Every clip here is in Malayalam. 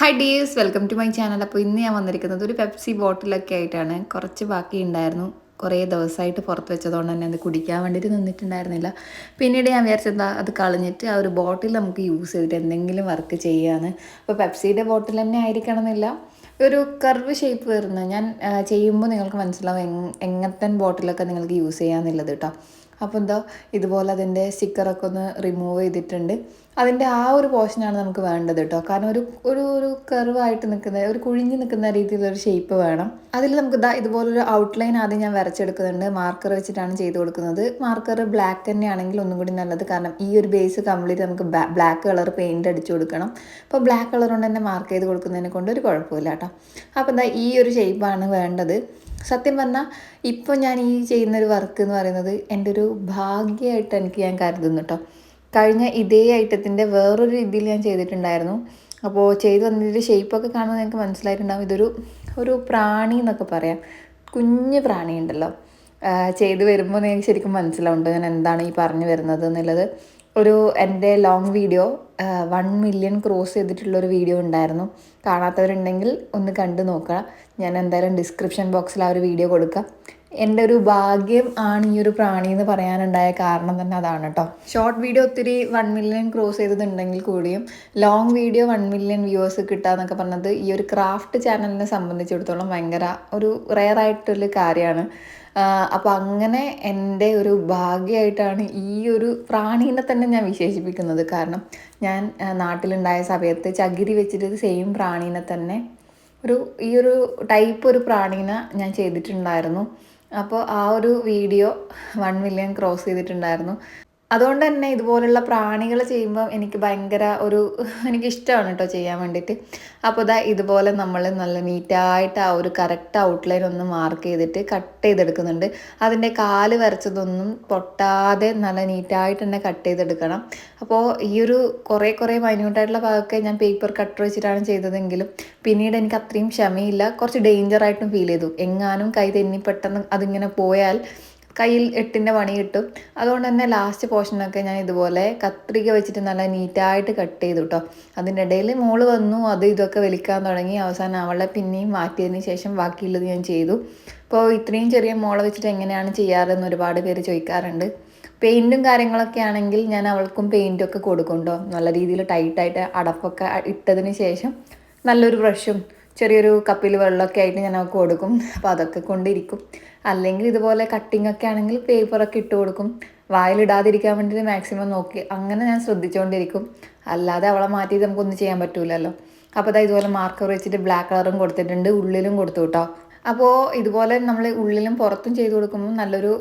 Hi dears welcome to my channel അപ്പോൾ ഇന്ന് ഞാൻ വന്നിരിക്കുന്നത് ഒരു പെപ്സി ബോട്ടിലൊക്കെ ആയിട്ടാണ്. കുറച്ച് ബാക്കി ഉണ്ടായിരുന്നു. കുറേ ദിവസമായിട്ട് പുറത്ത് വെച്ചതുകൊണ്ട് തന്നെ അത് കുടിക്കാൻ വേണ്ടിയിട്ട് നിന്നിട്ടുണ്ടായിരുന്നില്ല. പിന്നീട് ഞാൻ വിചാരിച്ചെന്താ അത് കളഞ്ഞിട്ട് ആ ഒരു ബോട്ടിൽ നമുക്ക് യൂസ് ചെയ്തിട്ട് എന്തെങ്കിലും വർക്ക് ചെയ്യുകയാണ് അപ്പോൾ പെപ്സിയുടെ ബോട്ടിൽ തന്നെ ആയിരിക്കണം എന്നില്ല ഒരു കർവ് ഷേപ്പ് വരുന്ന ഞാൻ ചെയ്യുമ്പോൾ നിങ്ങൾക്ക് മനസ്സിലാവും എങ് എങ്ങനത്തെ ബോട്ടിലൊക്കെ നിങ്ങൾക്ക് യൂസ് ചെയ്യാമെന്നുള്ളത് കേട്ടോ അപ്പോൾ എന്താ ഇതുപോലെ അതിന്റെ സ്റ്റിക്കറൊക്കെ ഒന്ന് റിമൂവ് ചെയ്തിട്ടുണ്ട്. അതിന്റെ ആ ഒരു പോർഷനാണ് നമുക്ക് വേണ്ടത് കേട്ടോ കാരണം ഒരു ഒരു ഒരു കർവായിട്ട് നിൽക്കുന്ന ഒരു കുഴിഞ്ഞ് നിൽക്കുന്ന രീതിയിലൊരു ഷേപ്പ് വേണം. അതിൽ നമുക്ക് ഇതാ ഇതുപോലൊരു ഔട്ട്ലൈൻ ആദ്യം ഞാൻ വരച്ചെടുക്കുന്നുണ്ട്. മാർക്കർ വെച്ചിട്ടാണ് ചെയ്ത് കൊടുക്കുന്നത്. മാർക്കർ ബ്ലാക്ക് തന്നെയാണെങ്കിൽ ഒന്നും കൂടി നല്ലത്. കാരണം ഈ ഒരു ബേസ് കംപ്ലീറ്റ് നമുക്ക് ബ്ലാക്ക് കളർ പെയിന്റ് അടിച്ചു കൊടുക്കണം. അപ്പോൾ ബ്ലാക്ക് കളർ കൊണ്ട് തന്നെ മാർക്ക് ചെയ്ത് കൊടുക്കുന്നതിനെ കൊണ്ട് ഒരു കുഴപ്പമില്ല കേട്ടോ അപ്പോൾ എന്താ ഈ ഒരു ഷേപ്പാണ് വേണ്ടത്. സത്യം പറഞ്ഞാൽ ഇപ്പോൾ ഞാൻ ഈ ചെയ്യുന്നൊരു വർക്ക് എന്ന് പറയുന്നത് എന്റെ ഒരു ഭാഗ്യമായിട്ട് എനിക്ക് ഞാൻ കരുതുന്നു കേട്ടോ കഴിഞ്ഞ ഇതേ ഐറ്റത്തിന്റെ വേറൊരു രീതിയിൽ ഞാൻ ചെയ്തിട്ടുണ്ടായിരുന്നു. അപ്പോൾ ചെയ്ത് വന്നതിന്റെ ഷേപ്പൊക്കെ കാണുമ്പോൾ നിങ്ങൾക്ക് മനസ്സിലായിട്ടുണ്ടാകും ഇതൊരു ഒരു പ്രാണി എന്നൊക്കെ പറയാം. കുഞ്ഞ് പ്രാണി ഉണ്ടല്ലോ ചെയ്ത് വരുമ്പോൾ നിങ്ങൾക്ക് ശരിക്കും മനസ്സിലാവുന്നുണ്ട് ഞാൻ എന്താണ് ഈ പറഞ്ഞു വരുന്നത് എന്നുള്ളത്. ഒരു എന്റെ long video one million cross ചെയ്തിട്ടുള്ള ഒരു വീഡിയോ ഉണ്ടായിരുന്നു. കാണാത്തവരുണ്ടെങ്കിൽ ഒന്ന് കണ്ടു നോക്കുക. ഞാൻ എന്തായാലും ഡിസ്ക്രിപ്ഷൻ ബോക്സിൽ ആ ഒരു വീഡിയോ കൊടുക്കാം. എന്റെ ഒരു ഭാഗ്യം ആണ് ഈ ഒരു പ്രാണി എന്ന് പറയാനുണ്ടായ കാരണം തന്നെ അതാണ് കേട്ടോ ഷോർട്ട് വീഡിയോ ഒത്തിരി വൺ മില്യൺ ക്രോസ് ചെയ്തിട്ടുണ്ടെങ്കിൽ കൂടിയും long video one million viewers കിട്ടുക എന്നൊക്കെ പറഞ്ഞത് ഈ ഒരു ക്രാഫ്റ്റ് ചാനലിനെ സംബന്ധിച്ചിടത്തോളം ഭയങ്കര ഒരു റെയർ ആയിട്ടുള്ള കാര്യമാണ്. അപ്പോൾ അങ്ങനെ എന്റെ ഒരു ഭാഗ്യമായിട്ടാണ് ഈ ഒരു പ്രാണീനെ തന്നെ ഞാൻ വിശേഷിപ്പിക്കുന്നത്. കാരണം ഞാൻ നാട്ടിലുണ്ടായ സമയത്ത് ചകിരി വെച്ചിട്ട് സെയിം പ്രാണീനെ തന്നെ ഒരു ഈ ഒരു ടൈപ്പ് ഒരു പ്രാണീനെ ഞാൻ ചെയ്തിട്ടുണ്ടായിരുന്നു. അപ്പോൾ ആ ഒരു വീഡിയോ വൺ മില്യൺ ക്രോസ് ചെയ്തിട്ടുണ്ടായിരുന്നു. അതുകൊണ്ട് തന്നെ ഇതുപോലുള്ള പ്രാണികൾ ചെയ്യുമ്പോൾ എനിക്ക് ഭയങ്കര ഒരു എനിക്കിഷ്ടമാണ് കേട്ടോ ചെയ്യാൻ വേണ്ടിയിട്ട്. അപ്പോൾ ഇതാ ഇതുപോലെ നമ്മൾ നല്ല നീറ്റായിട്ട് ആ ഒരു കറക്റ്റ് ഔട്ട്ലൈൻ ഒന്ന് മാർക്ക് ചെയ്തിട്ട് കട്ട് ചെയ്തെടുക്കുന്നുണ്ട്. അതിന്റെ കാൽ വരച്ചതൊന്നും പൊട്ടാതെ നല്ല നീറ്റായിട്ട് തന്നെ കട്ട് ചെയ്തെടുക്കണം. അപ്പോൾ ഈ ഒരു കുറേ കുറേ മൈന്യൂട്ടായിട്ടുള്ള ഭാഗമൊക്കെ ഞാൻ പേപ്പർ കട്ടർ വെച്ചിട്ടാണ് ചെയ്തതെങ്കിലും പിന്നീട് എനിക്ക് അത്രയും ക്ഷമയില്ല. കുറച്ച് ഡേഞ്ചറായിട്ടും ഫീൽ ചെയ്തു. എങ്ങാനും കൈ തെന്നി പെട്ടെന്ന് അതിങ്ങനെ പോയാൽ കയ്യിൽ എട്ടിന്റെ പണി കിട്ടും. അതുകൊണ്ട് തന്നെ ലാസ്റ്റ് പോർഷനൊക്കെ ഞാൻ ഇതുപോലെ കത്രിക വെച്ചിട്ട് നല്ല നീറ്റായിട്ട് കട്ട് ചെയ്തു കേട്ടോ അതിന്റെ ഇടയിൽ മോൾ വന്നു അത് ഇതൊക്കെ വലിക്കാൻ തുടങ്ങി. അവസാനം അവളെ പിന്നെയും മാറ്റിയതിന് ശേഷം ബാക്കിയുള്ളത് ഞാൻ ചെയ്തു. അപ്പോൾ ഇത്രയും ചെറിയ മോളെ വെച്ചിട്ട് എങ്ങനെയാണ് ചെയ്യാറെന്ന് ഒരുപാട് പേര് ചോദിക്കാറുണ്ട്. പെയിന്റും കാര്യങ്ങളൊക്കെ ആണെങ്കിൽ ഞാൻ അവൾക്കും പെയിന്റൊക്കെ കൊടുക്കുന്നുണ്ടോ നല്ല രീതിയിൽ ടൈറ്റായിട്ട് അടപ്പൊക്കെ ഇട്ടതിന് ശേഷം നല്ലൊരു ബ്രഷും ചെറിയൊരു കപ്പിൽ വെള്ളമൊക്കെ ആയിട്ട് ഞാൻ അവൾക്ക് കൊടുക്കും. അപ്പോൾ അതൊക്കെ കൊണ്ടിരിക്കും. അല്ലെങ്കിൽ ഇതുപോലെ കട്ടിംഗ് ഒക്കെ ആണെങ്കിൽ പേപ്പറൊക്കെ ഇട്ട് കൊടുക്കും. വായിലിടാതിരിക്കാൻ വേണ്ടിയിട്ട് മാക്സിമം നോക്കി. അങ്ങനെ ഞാൻ ശ്രദ്ധിച്ചുകൊണ്ടിരിക്കും അല്ലാതെ അവളെ മാറ്റി നമുക്കൊന്നും ചെയ്യാൻ പറ്റൂലല്ലോ. അപ്പോൾ അതാ ഇതുപോലെ മാർക്കർ വെച്ചിട്ട് ബ്ലാക്ക് കളറും കൊടുത്തിട്ടുണ്ട്. ഉള്ളിലും കൊടുത്തു കേട്ടോ. അപ്പോൾ ഇതുപോലെ നമ്മൾ ഉള്ളിലും പുറത്തും ചെയ്ത് കൊടുക്കുമ്പോൾ നല്ലൊരു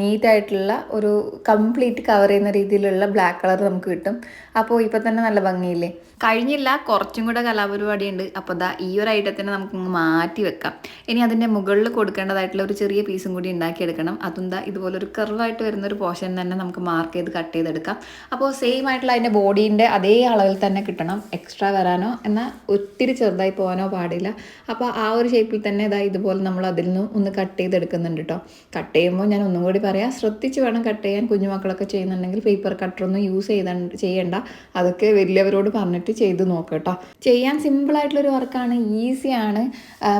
നീറ്റായിട്ടുള്ള ഒരു കംപ്ലീറ്റ് കവർ ചെയ്യുന്ന രീതിയിലുള്ള ബ്ലാക്ക് കളർ നമുക്ക് കിട്ടും. അപ്പോൾ ഇപ്പം തന്നെ നല്ല ഭംഗിയില്ലേ? കഴിഞ്ഞില്ല കുറച്ചും കൂടെ കലാപരിപാടി ഉണ്ട് അപ്പോൾ ദാ ഈ ഒരു ഐറ്റത്തിനെ നമുക്ക് മാറ്റി വെക്കാം. ഇനി അതിന്റെ മുകളിൽ കൊടുക്കേണ്ടതായിട്ടുള്ള ഒരു ചെറിയ പീസും കൂടി ഉണ്ടാക്കിയെടുക്കണം. അതും ദാ ഇതുപോലെ ഒരു കർവായിട്ട് വരുന്ന ഒരു പോർഷൻ തന്നെ നമുക്ക് മാർക്ക് ചെയ്ത് കട്ട് ചെയ്തെടുക്കാം. അപ്പോൾ സെയിം ആയിട്ടുള്ള അതിന്റെ ബോഡീന്റെ അതേ അളവിൽ തന്നെ കിട്ടണം. എക്സ്ട്രാ വരാനോ എന്നാൽ ഒത്തിരി ചെറുതായി പോകാനോ പാടില്ല. അപ്പോൾ ആ ഒരു ഷേപ്പിൽ തന്നെ ഇതാ ഇതുപോലെ നമ്മൾ അതിൽ നിന്ന് ഒന്ന് കട്ട് ചെയ്തെടുക്കുന്നുണ്ട് കേട്ടോ കട്ട് ചെയ്യുമ്പോൾ ഞാൻ ഒന്നും കൂടി പറയാം ശ്രദ്ധിച്ച് വേണം കട്ട് ചെയ്യാൻ. കുഞ്ഞുമക്കളൊക്കെ ചെയ്യുന്നുണ്ടെങ്കിൽ പേപ്പർ കട്ടറൊന്നും യൂസ് ചെയ്ത ചെയ്യണ്ട. അതൊക്കെ വലിയവരോട് പറഞ്ഞിട്ട് ചെയ്ത് നോക്കുക കേട്ടോ ചെയ്യാൻ സിമ്പിളായിട്ടുള്ളൊരു വർക്കാണ് ഈസിയാണ്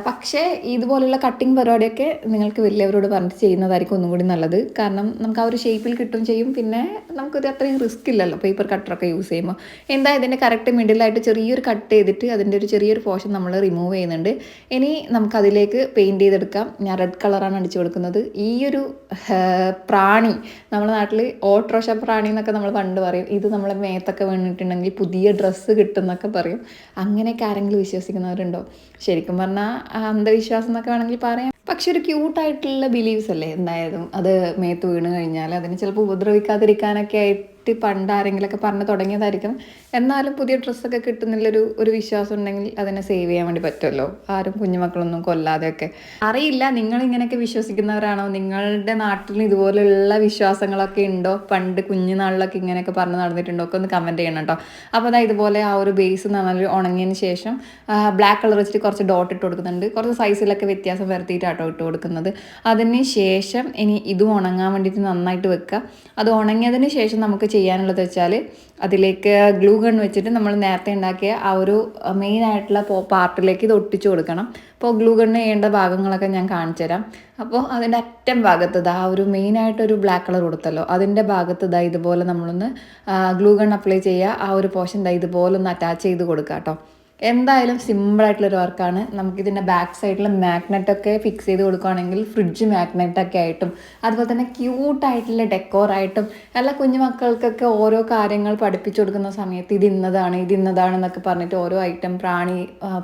പക്ഷേ ഇതുപോലുള്ള കട്ടിങ് പരിപാടിയൊക്കെ നിങ്ങൾക്ക് വലിയവരോട് പറഞ്ഞിട്ട് ചെയ്യുന്നതായിരിക്കും ഒന്നും കൂടി നല്ലത്. കാരണം നമുക്ക് ആ ഒരു ഷേപ്പിൽ കിട്ടും ചെയ്യും. പിന്നെ നമുക്കിത് അത്രയും റിസ്ക് ഇല്ലല്ലോ പേപ്പർ കട്ടറൊക്കെ യൂസ് ചെയ്യുമ്പോൾ. എന്താ ഇതിന്റെ കറക്റ്റ് മിഡിലായിട്ട് ചെറിയൊരു കട്ട് ചെയ്തിട്ട് അതിന്റെ ഒരു ചെറിയൊരു പോർഷൻ നമ്മൾ റിമൂവ് ചെയ്യുന്നുണ്ട്. ഇനി നമുക്കതിലേക്ക് പെയിന്റ് ചെയ്തെടുക്കാം. ഞാൻ റെഡ് കളറാണ് അടിച്ചു കൊടുക്കുന്നത്. ഈ ഒരു പ്രാണി നമ്മുടെ നാട്ടിൽ ഓട്രോഷ പ്രാണി എന്നൊക്കെ നമ്മൾ പണ്ട് പറയും. ഇത് നമ്മളെ മേത്തൊക്കെ വീണിട്ടുണ്ടെങ്കിൽ പുതിയ ഡ്രസ്സ് കിട്ടുന്നൊക്കെ പറയും. അങ്ങനെയൊക്കെ ആരെങ്കിലും വിശ്വസിക്കുന്നവരുണ്ടോ? ശരിക്കും പറഞ്ഞാൽ അന്ധവിശ്വാസം എന്നൊക്കെ വേണമെങ്കിൽ പറയാം. പക്ഷെ ഒരു ക്യൂട്ടായിട്ടുള്ള ബിലീവ്സ് അല്ലേ? എന്തായാലും അത് മേത്ത് വീണ് കഴിഞ്ഞാൽ അതിന് ചിലപ്പോൾ ഉപദ്രവിക്കാതിരിക്കാനൊക്കെ ആയിട്ട് പണ്ട് ആരെങ്കിലുമൊക്കെ പറഞ്ഞു തുടങ്ങിയതായിരിക്കും. എന്നാലും പുതിയ ഡ്രസ്സൊക്കെ കിട്ടുന്നില്ലൊരു ഒരു വിശ്വാസം ഉണ്ടെങ്കിൽ അതിനെ സേവ് ചെയ്യാൻ വേണ്ടി പറ്റുമല്ലോ. ആരും കുഞ്ഞുമക്കളൊന്നും കൊല്ലാതെയൊക്കെ. അറിയില്ല നിങ്ങൾ ഇങ്ങനെയൊക്കെ വിശ്വസിക്കുന്നവരാണോ? നിങ്ങളുടെ നാട്ടിൽ ഇതുപോലെയുള്ള വിശ്വാസങ്ങളൊക്കെ ഉണ്ടോ? പണ്ട് കുഞ്ഞുനാളിലൊക്കെ ഇങ്ങനെയൊക്കെ പറഞ്ഞു നടന്നിട്ടുണ്ടോ? ഒക്കെ ഒന്ന് കമന്റ് ചെയ്യണം കേട്ടോ. അപ്പോൾ അതാ ഇതുപോലെ ആ ഒരു ബേസ് നന്നായി ഉണങ്ങിയതിന് ശേഷം ബ്ലാക്ക് കളർ വെച്ചിട്ട് കുറച്ച് ഡോട്ട് ഇട്ട് കൊടുക്കുന്നുണ്ട്. കുറച്ച് സൈസിലൊക്കെ വ്യത്യാസം വരുത്തിയിട്ടാട്ടോ ഇട്ട് കൊടുക്കുന്നത്. അതിന് ശേഷം ഇനി ഇത് ഉണങ്ങാൻ വേണ്ടിയിട്ട് നന്നായിട്ട് വെക്കുക. അത് ഉണങ്ങിയതിന് ശേഷം നമുക്ക് ചെയ്യാനുള്ളത് വെച്ചാൽ അതിലേക്ക് ഗ്ലൂ ഗൺ വെച്ചിട്ട് നമ്മൾ നേരത്തെ ഉണ്ടാക്കിയ ആ ഒരു മെയിൻ ആയിട്ടുള്ള പാർട്ടിലേക്ക് ഇത് ഒട്ടിച്ചു കൊടുക്കണം. അപ്പോൾ ഗ്ലൂ ഗണ്ണ് ചെയ്യേണ്ട ഭാഗങ്ങളൊക്കെ ഞാൻ കാണിച്ചു തരാം. അപ്പോൾ അതിന്റെ അറ്റം ഭാഗത്ത് ഇതാ ഒരു മെയിനായിട്ടൊരു ബ്ലാക്ക് കളർ കൊടുത്തല്ലോ. അതിന്റെ ഭാഗത്ത് ഇതാ ഇതുപോലെ നമ്മളൊന്ന് ഗ്ലൂ ഗൺ അപ്ലൈ ചെയ്യുക ആ ഒരു പോർഷൻ ഇതാ ഇതുപോലെ ഒന്ന് അറ്റാച്ച് ചെയ്ത് കൊടുക്കുക കേട്ടോ എന്തായാലും സിമ്പിളായിട്ടുള്ളൊരു വർക്കാണ് നമുക്കിതിന്റെ ബാക്ക് സൈഡിൽ മാഗ്നറ്റൊക്കെ ഫിക്സ് ചെയ്ത് കൊടുക്കുകയാണെങ്കിൽ ഫ്രിഡ്ജ് മാഗ്നറ്റൊക്കെ ആയിട്ടും അതുപോലെ തന്നെ ക്യൂട്ടായിട്ടുള്ള ഡെക്കോറായിട്ടും എല്ലാ കുഞ്ഞു മക്കൾക്കൊക്കെ ഓരോ കാര്യങ്ങൾ പഠിപ്പിച്ചു കൊടുക്കുന്ന സമയത്ത് ഇത് ഇന്നതാണ് ഇത് ഇന്നതാണ് എന്നൊക്കെ പറഞ്ഞിട്ട് ഓരോ ഐറ്റം പ്രാണി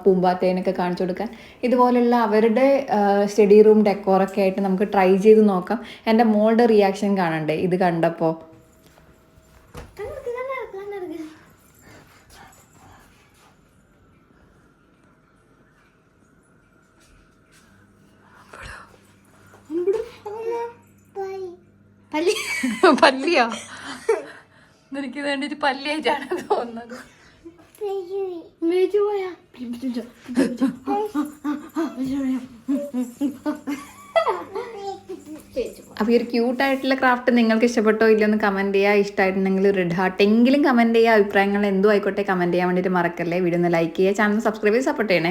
പൂമ്പാത്തേനൊക്കെ കാണിച്ചു കൊടുക്കാൻ. ഇതുപോലുള്ള അവരുടെ സ്റ്റഡി റൂം ഡെക്കോറൊക്കെ ആയിട്ട് നമുക്ക് ട്രൈ ചെയ്ത് നോക്കാം. എന്റെ മോളുടെ റിയാക്ഷൻ കാണണ്ടേ? ഇത് കണ്ടപ്പോൾ പല്ലിയോ? എനിക്ക് വേണ്ടിയിട്ട് പല്ലിയായിട്ടാണ് തോന്നുന്നത്. അപ്പോൾ ഈ ഒരു ക്യൂട്ടായിട്ടുള്ള ക്രാഫ്റ്റ് നിങ്ങൾക്ക് ഇഷ്ടപ്പെട്ടോ ഇല്ലയെന്ന് കമന്റ് കമന്റ് ചെയ്യുക ഇഷ്ടമായിട്ടുണ്ടെങ്കിൽ റെഡ് ഹാർട്ട് എങ്കിലും കമന്റ് ചെയ്യുക അഭിപ്രായങ്ങൾ എന്തോ ആയിക്കോട്ടെ കമന്റ് ചെയ്യാൻ വേണ്ടിയിട്ട് മറക്കല്ലേ. വീഡിയോ ഒന്ന് ലൈക്ക് ചെയ്യുക. ചാനൽ സബ്സ്ക്രൈബ് ചെയ്ത് സപ്പോർട്ട് ചെയ്യണേ.